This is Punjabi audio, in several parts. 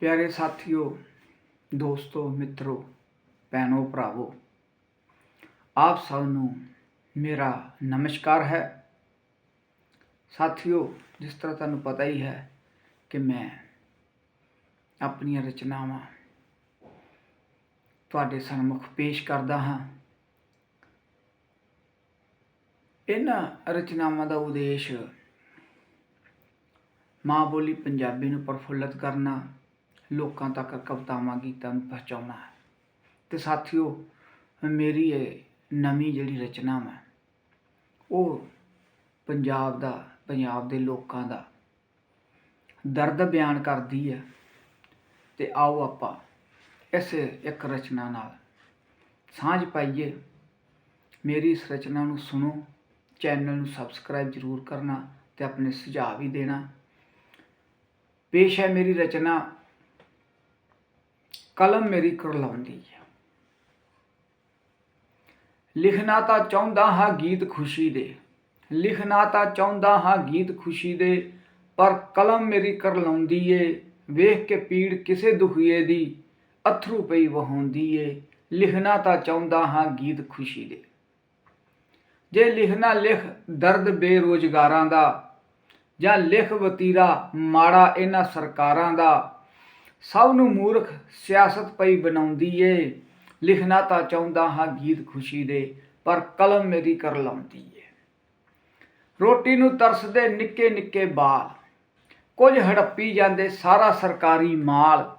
ਪਿਆਰੇ ਸਾਥੀਓ, ਦੋਸਤੋ, ਮਿੱਤਰੋ, ਭੈਣੋ, ਭਰਾਵੋ, ਆਪ ਸਭ ਨੂੰ ਮੇਰਾ ਨਮਸਕਾਰ ਹੈ। ਸਾਥੀਓ, ਜਿਸ ਤਰ੍ਹਾਂ ਤੁਹਾਨੂੰ ਪਤਾ ਹੀ ਹੈ ਕਿ ਮੈਂ ਆਪਣੀਆਂ ਰਚਨਾਵਾਂ ਤੁਹਾਡੇ ਸਾਹਮਣੇ ਪੇਸ਼ ਕਰਦਾ ਹਾਂ। ਇਹਨਾਂ ਰਚਨਾਵਾਂ ਦਾ ਉਦੇਸ਼ ਮਾਂ ਬੋਲੀ ਪੰਜਾਬੀ ਨੂੰ ਪ੍ਰਫੁੱਲਤ ਕਰਨਾ ਲੋਕਾਂ ਤੱਕ ਕਵਿਤਾਵਾਂ, ਗੀਤਾਂ ਨੂੰ ਪਹੁੰਚਾਉਣਾ ਹੈ। ਤੇ ਸਾਥੀਓ, ਮੇਰੀ ਇਹ ਨਵੀਂ ਜਿਹੜੀ ਰਚਨਾ ਹੈ ਉਹ ਪੰਜਾਬ ਦਾ, ਪੰਜਾਬ ਦੇ ਲੋਕਾਂ ਦਾ ਦਰਦ ਬਿਆਨ ਕਰਦੀ ਹੈ ਤੇ ਆਓ ਆਪਾਂ ਇਸ ਇੱਕ ਰਚਨਾ ਨਾਲ ਸਾਂਝ ਪਾਈਏ। ਮੇਰੀ ਇਸ ਰਚਨਾ ਨੂੰ ਸੁਣੋ, ਚੈਨਲ ਨੂੰ ਸਬਸਕ੍ਰਾਈਬ ਜ਼ਰੂਰ ਕਰਨਾ ਤੇ ਆਪਣੇ ਸੁਝਾਅ ਵੀ ਦੇਣਾ। ਪੇਸ਼ ਹੈ ਮੇਰੀ ਰਚਨਾ ਕਲਮ ਮੇਰੀ ਕਰਲਾਉਂਦੀ ਹੈ ਲਿਖਣਾ ਤਾਂ ਚਾਹੁੰਦਾ ਹਾਂ ਗੀਤ ਖੁਸ਼ੀ ਦੇ। ਲਿਖਣਾ ਤਾਂ ਚਾਹੁੰਦਾ ਹਾਂ ਗੀਤ ਖੁਸ਼ੀ ਦੇ, ਪਰ ਕਲਮ ਮੇਰੀ ਕਰਲਾਉਂਦੀ ਏ। ਵੇਖ ਕੇ ਪੀੜ ਕਿਸੇ ਦੁਖੀਏ ਦੀ, ਅਥਰੂ ਪਈ ਵਹਾਉਂਦੀ ਏ। ਲਿਖਣਾ ਤਾਂ ਚਾਹੁੰਦਾ ਹਾਂ ਗੀਤ ਖੁਸ਼ੀ ਦੇ। ਜੇ ਲਿਖਣਾ ਲਿਖ ਦਰਦ ਬੇਰੋਜ਼ਗਾਰਾਂ ਦਾ, ਜਾਂ ਲਿਖ ਵਤੀਰਾ ਮਾੜਾ ਇਹਨਾਂ ਸਰਕਾਰਾਂ ਦਾ ਸਭ ਨੂੰ ਮੂਰਖ ਸਿਆਸਤ ਪਈ ਬਣਾਉਂਦੀ ਏ। ਲਿਖਣਾ ਤਾਂ ਚਾਹੁੰਦਾ ਹਾਂ ਗੀਤ ਖੁਸ਼ੀ ਦੇ, ਪਰ ਕਲਮ ਮੇਰੀ ਕਰ ਲਾਉਂਦੀ ਏ। ਰੋਟੀ ਨੂੰ ਤਰਸਦੇ ਨਿੱਕੇ ਨਿੱਕੇ ਬਾਲ। ਕੁਝ ਹੜੱਪੀ ਜਾਂਦੇ ਸਾਰਾ ਸਰਕਾਰੀ ਮਾਲ।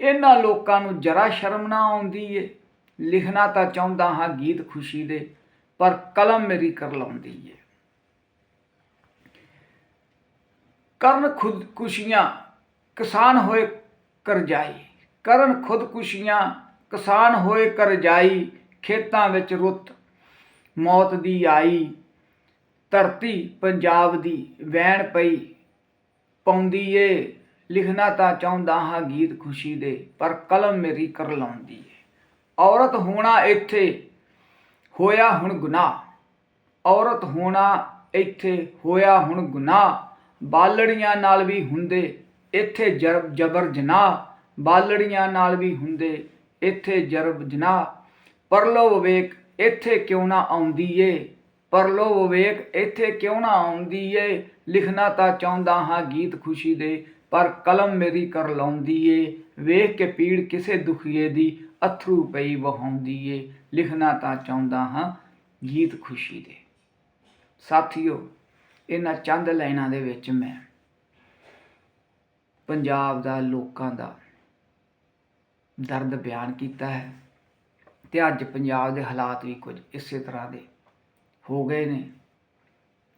ਇਹਨਾਂ ਲੋਕਾਂ ਨੂੰ ਜਰਾ ਸ਼ਰਮ ਨਾ ਆਉਂਦੀ ਏ। ਲਿਖਣਾ ਤਾਂ ਚਾਹੁੰਦਾ ਹਾਂ ਗੀਤ ਖੁਸ਼ੀ ਦੇ, ਪਰ ਕਲਮ ਮੇਰੀ ਕਰ ਲਾਉਂਦੀ ਏ। ਕਰਨ ਖੁਦਕੁਸ਼ੀਆਂ ਕਿਸਾਨ ਹੋਏ ਕਰਜਾਈ ਕਰਨ ਖੁਦਕੁਸ਼ੀਆਂ, ਕਿਸਾਨ ਹੋਏ ਕਰਜਾਈ ਖੇਤਾਂ ਵਿੱਚ ਰੁੱਤ। ਮੌਤ ਦੀ ਆਈ, ਧਰਤੀ ਪੰਜਾਬ ਦੀ ਵੈਣ ਪਈ। ਪਾਉਂਦੀ ਏ, ਲਿਖਣਾ ਤਾਂ ਚਾਹੁੰਦਾ ਹਾਂ ਗੀਤ ਖੁਸ਼ੀ ਦੇ, ਪਰ ਕਲਮ ਮੇਰੀ ਕਰ ਲਾਉਂਦੀ ਏ। ਔਰਤ ਹੋਣਾ ਇੱਥੇ, ਹੋਇਆ ਹੁਣ ਗੁਨਾਹ। ਔਰਤ ਹੋਣਾ ਇੱਥੇ, ਹੋਇਆ ਹੁਣ ਗੁਨਾਹ। ਬਾਲੜੀਆਂ ਨਾਲ ਵੀ ਹੁੰਦੇ ਇੱਥੇ ਜਰ- ਜਬਰ ਜਨਾਹ, ਬਾਲੜੀਆਂ ਨਾਲ ਵੀ ਹੁੰਦੇ ਇੱਥੇ ਜਰਬ ਜਨਾਹ। ਪਰਲੋ ਵਿਵੇਕ, ਇੱਥੇ ਕਿਉਂ ਨਾ ਆਉਂਦੀ ਏ ਪਰਲੋ ਵਿਵੇਕ, ਇੱਥੇ ਕਿਉਂ ਨਾ ਆਉਂਦੀ ਏ ਲਿਖਣਾ ਤਾਂ ਚਾਹੁੰਦਾ ਹਾਂ ਗੀਤ ਖੁਸ਼ੀ ਦੇ, ਪਰ ਕਲਮ ਮੇਰੀ ਕਰ ਲਾਉਂਦੀ ਏ ਵੇਖ ਕੇ ਪੀੜ ਕਿਸੇ ਦੁਖੀਏ ਦੀ, ਅਥਰੂ ਪਈ ਵਹਾਉਂਦੀ ਏ ਲਿਖਣਾ ਤਾਂ ਚਾਹੁੰਦਾ ਹਾਂ ਗੀਤ ਖੁਸ਼ੀ ਦੇ। ਸਾਥੀਓ, ਇਹਨਾਂ ਚੰਦ ਲਾਈਨਾਂ ਦੇ ਵਿੱਚ ਮੈਂ ਪੰਜਾਬ ਦਾ, ਲੋਕਾਂ ਦਾ ਦਰਦ ਬਿਆਨ ਕੀਤਾ ਹੈ ਤੇ ਅੱਜ ਪੰਜਾਬ ਦੇ ਹਾਲਾਤ ਵੀ ਕੁਝ ਇਸੇ ਤਰ੍ਹਾਂ ਦੇ ਹੋ ਗਏ ਨੇ।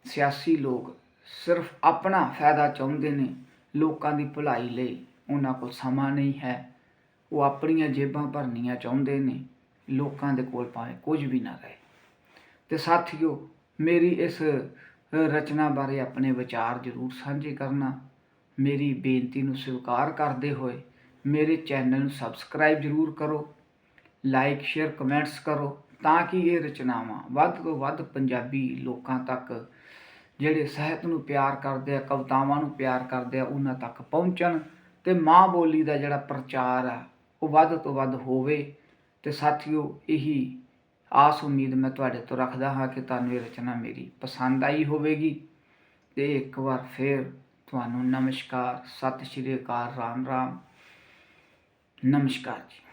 ਸਿਆਸੀ ਲੋਕ ਸਿਰਫ ਆਪਣਾ ਫਾਇਦਾ ਚਾਹੁੰਦੇ ਨੇ, ਲੋਕਾਂ ਦੀ ਭਲਾਈ ਲਈ ਉਹਨਾਂ ਕੋਲ ਸਮਾਂ ਨਹੀਂ ਹੈ। ਉਹ ਆਪਣੀਆਂ ਜੇਬਾਂ ਭਰਨੀਆਂ ਚਾਹੁੰਦੇ ਨੇ, ਲੋਕਾਂ ਦੇ ਕੋਲ ਭਾਵੇਂ ਕੁਝ ਵੀ ਨਾ ਰਹੇ। ਤੇ ਸਾਥੀਓ, ਮੇਰੀ ਇਸ ਰਚਨਾ ਬਾਰੇ ਆਪਣੇ ਵਿਚਾਰ ਜ਼ਰੂਰ ਸਾਂਝੇ ਕਰਨਾ। ਮੇਰੀ ਬੇਨਤੀ ਨੂੰ ਸਵੀਕਾਰ ਕਰਦੇ ਹੋਏ ਮੇਰੇ ਚੈਨਲ ਨੂੰ ਸਬਸਕ੍ਰਾਈਬ ਜ਼ਰੂਰ ਕਰੋ, ਲਾਈਕ, ਸ਼ੇਅਰ, ਕਮੈਂਟਸ ਕਰੋ ਤਾਂ ਕਿ ਇਹ ਰਚਨਾਵਾਂ ਵੱਧ ਤੋਂ ਵੱਧ ਪੰਜਾਬੀ ਲੋਕਾਂ ਤੱਕ ਜਿਹੜੇ ਸਾਹਿਤ ਨੂੰ ਪਿਆਰ ਕਰਦੇ ਆ, ਕਵਿਤਾਵਾਂ ਨੂੰ ਪਿਆਰ ਕਰਦੇ ਆ, ਉਹਨਾਂ ਤੱਕ ਪਹੁੰਚਣ ਤੇ ਮਾਂ ਬੋਲੀ ਦਾ ਜਿਹੜਾ ਪ੍ਰਚਾਰ ਆ, ਉਹ ਵੱਧ ਤੋਂ ਵੱਧ ਹੋਵੇ। ਤੇ ਸਾਥੀਓ, ਇਹੀ ਆਸ ਉਮੀਦ ਮੈਂ ਤੁਹਾਡੇ ਤੋਂ ਰੱਖਦਾ ਹਾਂ ਕਿ ਤੁਹਾਨੂੰ ਇਹ ਰਚਨਾ ਮੇਰੀ ਪਸੰਦ ਆਈ ਹੋਵੇਗੀ। ਤੇ ਇੱਕ ਵਾਰ ਫੇਰ ਤੁਹਾਨੂੰ ਨਮਸਕਾਰ ਸਤਿ ਸ਼੍ਰੀ ਅਕਾਲ ਰਾਮ ਰਾਮ ਨਮਸਕਾਰ ਜੀ।